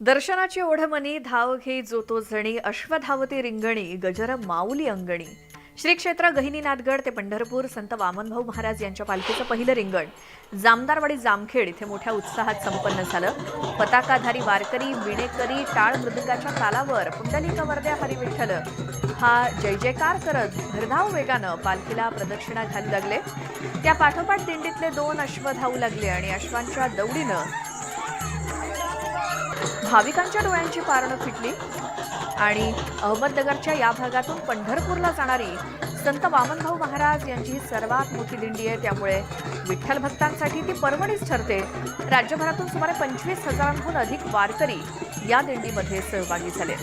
दर्शनाची ओढमनी धाव घे जो तो झणी अश्वधावती रिंगणी गजर माऊली अंगणी. श्री क्षेत्र गहिनीनाथगड ते पंढरपूर संत वामनभाऊ महाराज यांच्या पालखीचं पहिलं रिंगण. जामदारवाडी जामखेड इथे मोठ्या उत्साहात संपन्न झालं. पताकाधारी वारकरी विणेकरी टाळ मृदुंगाच्या तालावर पुंडलिक वर्द्या हरी हा जय जयकार करत भरधाव वेगानं पालखीला प्रदक्षिणा घालू लागले. त्या पाठोपाठ दिंडीतले दोन अश्व धावू लागले आणि अश्वांच्या दौडीनं भाविकांच्या डोळ्यांची पारणं फिटली आणि अहमदनगरच्या या भागातून पंढरपूरला जाणारी संत वामनभाऊ महाराज यांची सर्वात मोठी दिंडी आहे. त्यामुळे विठ्ठल भक्तांसाठी ती परवणीच ठरते. राज्यभरातून सुमारे पंचवीस हजारांहून अधिक वारकरी या दिंडीमध्ये सहभागी झाले.